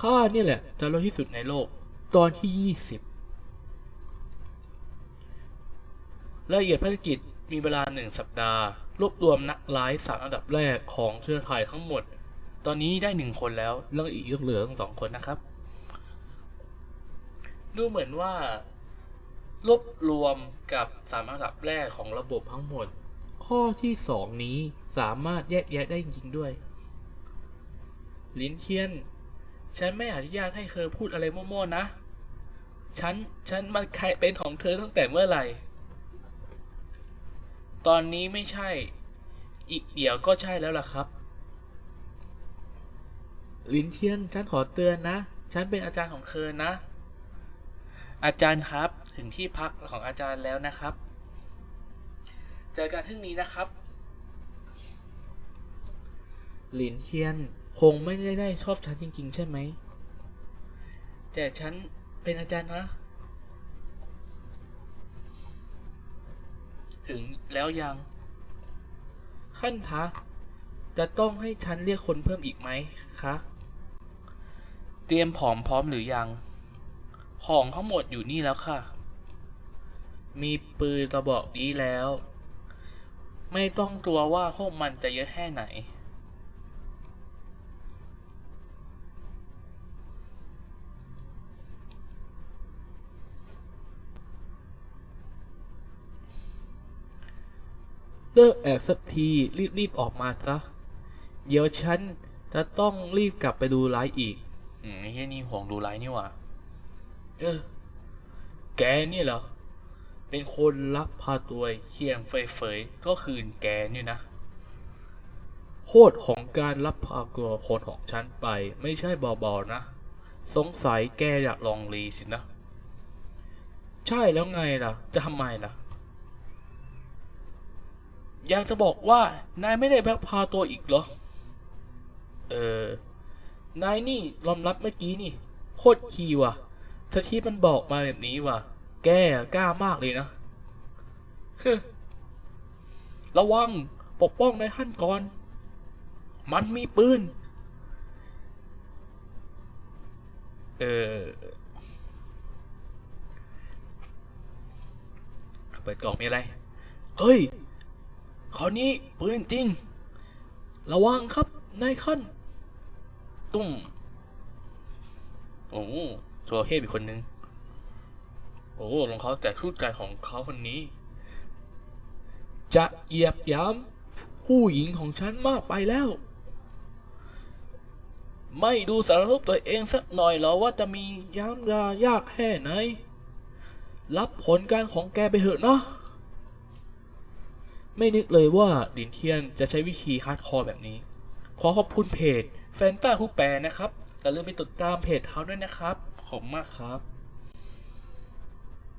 ข้านี่แหละจะรวยที่สุดในโลก ตอนที่ยี่สิบรายละเอียดภารกิจมีเวลาหนึ่งสัปดาห์ รวบรวมนักร้ายสามอันดับแรกของเชื้อไทยทั้งหมด ตอนนี้ได้หนึ่งคนแล้ว เรื่องอีกยังเหลือสองคนนะครับ ดูเหมือนว่า รวบรวมกับสามอันดับแรกของระบบทั้งหมด ข้อที่สองนี้สามารถแยกแยะได้จริงๆด้วย ลินเทียน ฉันไม่อนุญาตให้เธอพูดอะไรมั่วๆนะ ฉัน ฉันมันใครเป็นของเธอตั้งแต่เมื่อไหร่ ตอนนี้ไม่ใช่ อีกเดี๋ยวก็ใช่แล้วล่ะครับ ลินเทียน ฉันขอเตือนนะ ฉันเป็นอาจารย์ของเธอนะ อาจารย์ครับ ถึงที่พักของอาจารย์แล้วนะครับ เจอกันพรุ่งนี้นะครับหลินเทียน คงไม่ได้ได้ชอบฉันจริง ๆ ใช่ไหม แต่ฉันเป็นอาจารย์นะ ถึงแล้วยัง ขั้นทะจะต้องให้ฉันเรียกคนเพิ่มอีกไหมคะ เตรียมผอมพร้อมหรือยัง ของทั้งหมดอยู่นี่แล้วค่ะ มีปืนกระบอกนี้แล้ว ไม่ต้องกลัวว่าพวกมันจะเยอะแค่ไหน เลิกแอบสักทีรีบๆออกมาซะ เดี๋ยวฉันจะต้องรีบกลับไปดูไลฟ์อีกอืมไอ้เฮียนี่ห่วงดูไลฟ์นี่หว่าเออ แกเนี่ยเหรอ เป็นคนลักพาตัวเคียงเฟยๆก็คืนแกเนี่ยนะโทษของการรับพาตัวคนของฉันไปไม่ใช่เบาๆนะ สงสัยแกอยากลองรีสินะ ใช่แล้วไงล่ะ จะทำไมล่ะ อยากจะบอกว่านายไม่ได้แบกพาตัวอีกเหรอ เออ นายนี่ยอมรับเมื่อกี้นี่ โคตรคีว่ะถ้าที่มันบอกมาแบบนี้ว่ะ แกกล้ามากเลยนะเฮ้อระวังปกป้องในายท่านก่อน มันมีปืน เออ เปิดกล่องมีอะไร เฮ้ย คราวนี้ปืนจริง ระวังครับนายขั้นตุ้มโอ้โซเฮอีกคนนึง โอ้รองเขาแต่ชุดใจของเขาคนนี้ จะเหยียบย้ำผู้หญิงของฉันมากไปแล้ว ไม่ดูสารรูปตัวเองสักหน่อยหรอว่าจะมีย้ำยายากแค่ไหน รับผลการของแกไปเถอะเนาะ ไม่นึกเลยว่าดินเทียนจะใช้วิธีฮาร์ดคอร์แบบนี้ ขอขอบคุณเพจแฟนต้าผู้แปลนะครับอย่าลืมไปติดตามเพจเขาด้วยนะครับ ขอบมากครับ